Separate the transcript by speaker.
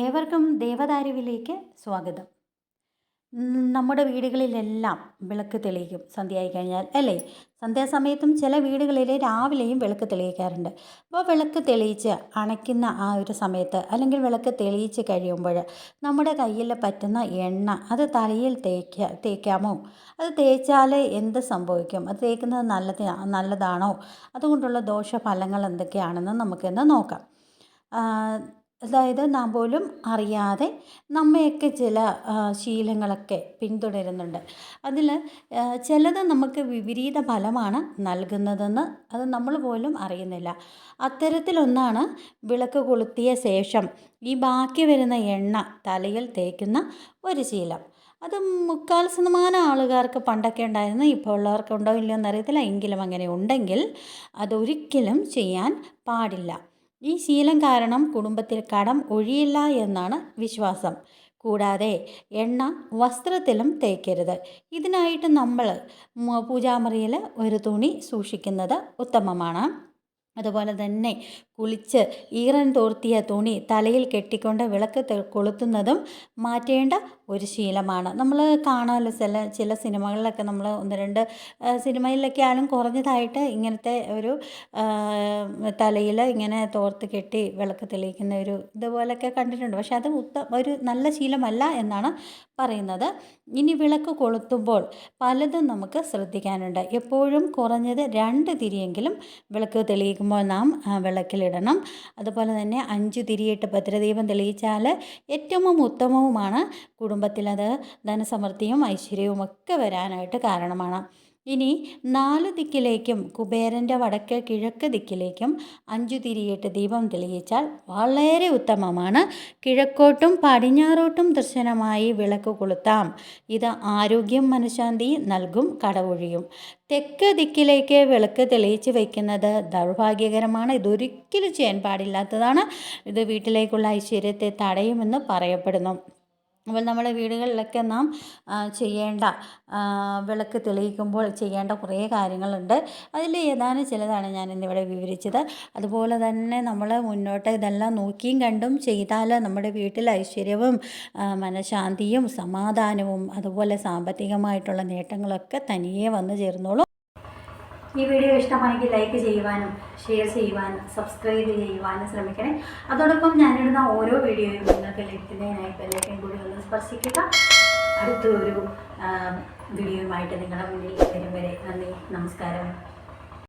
Speaker 1: ഏവർക്കും ദേവദാരുവിലേക്ക് സ്വാഗതം. നമ്മുടെ വീടുകളിലെല്ലാം വിളക്ക് തെളിയിക്കും. സന്ധ്യയായി കഴിഞ്ഞാൽ അല്ലേ? സന്ധ്യാസമയത്തും ചില വീടുകളിൽ രാവിലെയും വിളക്ക് തെളിയിക്കാറുണ്ട്. അപ്പോൾ വിളക്ക് തെളിയിച്ച് അണയ്ക്കുന്ന ആ ഒരു സമയത്ത് അല്ലെങ്കിൽ വിളക്ക് തെളിയിച്ച് കഴിയുമ്പോൾ നമ്മുടെ കയ്യിൽ പറ്റുന്ന എണ്ണ അത് തലയിൽ തേക്ക തേക്കാമോ? അത് തേച്ചാൽ എന്ത് സംഭവിക്കും? അത് തേക്കുന്നത് നല്ലത് നല്ലതാണോ? അതുകൊണ്ടുള്ള ദോഷഫലങ്ങൾ എന്തൊക്കെയാണെന്ന് നമുക്കിന്ന് നോക്കാം. അതായത് നാം പോലും അറിയാതെ നമ്മയൊക്കെ ചില ശീലങ്ങളൊക്കെ പിന്തുടരുന്നുണ്ട്. അതിൽ ചിലത് നമുക്ക് വിപരീത ഫലമാണ് നൽകുന്നതെന്ന് അത് നമ്മൾ പോലും അറിയുന്നില്ല. അത്തരത്തിലൊന്നാണ് വിളക്ക് കൊളുത്തിയ ശേഷം ഈ ബാക്കി വരുന്ന എണ്ണ തലയിൽ തേക്കുന്ന ഒരു ശീലം. അത് മുക്കാൽ ശതമാനം ആളുകാർക്ക് പണ്ടൊക്കെ ഉണ്ടായിരുന്നു ഇപ്പോൾ ഉള്ളവർക്ക് ഉണ്ടോ ഇല്ലയോ എന്നറിയത്തില്ല എങ്കിലും അങ്ങനെ ഉണ്ടെങ്കിൽ അതൊരിക്കലും ചെയ്യാൻ പാടില്ല. ഈ ശീലം കാരണം കുടുംബത്തിൽ കടം ഒഴിയില്ല എന്നാണ് വിശ്വാസം. കൂടാതെ എണ്ണ വസ്ത്രത്തിലും തേക്കരുത്. ഇതിനായിട്ട് നമ്മൾ പൂജാമുറിയിൽ ഒരു തുണി സൂക്ഷിക്കുന്നത് ഉത്തമമാണ്. അതുപോലെ തന്നെ കുളിച്ച് ഈറൻ തോർത്തിയ തുണി തലയിൽ കെട്ടിക്കൊണ്ട് വിളക്ക് കൊളുത്തുന്നതും മാറ്റേണ്ട ഒരു ശീലമാണ്. നമ്മൾ കാണാമല്ലോ ചില ചില സിനിമകളിലൊക്കെ നമ്മൾ ഒന്ന് രണ്ട് സിനിമയിലൊക്കെ ആണെങ്കിലും കുറഞ്ഞതായിട്ട് ഇങ്ങനത്തെ ഒരു തലയിൽ ഇങ്ങനെ തോർത്ത് കെട്ടി വിളക്ക് തെളിയിക്കുന്ന ഒരു ഇതുപോലൊക്കെ കണ്ടിട്ടുണ്ട്. പക്ഷേ അത് ഉത്ത ഒരു നല്ല ശീലമല്ല എന്നാണ് പറയുന്നത്. ഇനി വിളക്ക് കൊളുത്തുമ്പോൾ പലതും നമുക്ക് ശ്രദ്ധിക്കാനുണ്ട്. എപ്പോഴും കുറഞ്ഞത് രണ്ട് തിരിയെങ്കിലും വിളക്ക് തെളിയിക്കുമ്പോൾ നാം വിളക്കിലിടണം. അതുപോലെ തന്നെ അഞ്ച് തിരിയിട്ട് ഭദ്രദീപം തെളിയിച്ചാൽ ഏറ്റവും ഉത്തമവുമാണ് കുടുംബത്തിലത് ധനസമൃദ്ധിയും ഐശ്വര്യവും ഒക്കെ വരാനായിട്ട് കാരണമാണ്. ഇനി നാല് ദിക്കിലേക്കും കുബേരന്റെ വടക്ക് കിഴക്ക് ദിക്കിലേക്കും അഞ്ചു തിരിയിട്ട് ദീപം തെളിയിച്ചാൽ വളരെ ഉത്തമമാണ്. കിഴക്കോട്ടും പടിഞ്ഞാറോട്ടും ദർശനമായി വിളക്ക് കൊളുത്താം. ഇത് ആരോഗ്യം മനഃശാന്തി നൽകും കടവൊഴിയും. തെക്ക് ദിക്കിലേക്ക് വിളക്ക് തെളിയിച്ച് വയ്ക്കുന്നത് ദൗർഭാഗ്യകരമാണ്. ഇതൊരിക്കലും ചെയ്യാൻ പാടില്ലാത്തതാണ്. ഇത് വീട്ടിലേക്കുള്ള ഐശ്വര്യത്തെ തടയുമെന്ന് പറയപ്പെടുന്നു. അപ്പോൾ നമ്മുടെ വീടുകളിലൊക്കെ നാം ചെയ്യേണ്ട വിളക്ക് തെളിയിക്കുമ്പോൾ ചെയ്യേണ്ട കുറേ കാര്യങ്ങളുണ്ട്. അതിൽ ഏതാനും ചിലതാണ് ഞാൻ ഇന്നിവിടെ വിവരിച്ചത്. അതുപോലെ തന്നെ നമ്മൾ മുന്നോട്ട് ഇതെല്ലാം നോക്കിയും കണ്ടും ചെയ്താൽ നമ്മുടെ വീട്ടിൽ ഐശ്വര്യവും മനഃശാന്തിയും സമാധാനവും അതുപോലെ സാമ്പത്തികമായിട്ടുള്ള നേട്ടങ്ങളൊക്കെ തനിയെ വന്നു ചേർന്നോളും ഈ വീഡിയോ ഇഷ്ടമാണെങ്കിൽ ലൈക്ക് ചെയ്യുവാനും ഷെയർ ചെയ്യുവാനും സബ്സ്ക്രൈബ് ചെയ്യുവാനും ശ്രമിക്കണേ. അതോടൊപ്പം ഞാനിടുന്ന ഓരോ വീഡിയോയും നിങ്ങൾക്ക് ലഭിക്കുന്നതിനായി ബെല്ലൈക്കൻ കൂടി ഒന്ന് സ്പർശിക്കുക. അടുത്തൊരു വീഡിയോയുമായിട്ട് നിങ്ങളുടെ മുന്നിൽ വരും വരെ നന്ദി നമസ്കാരം.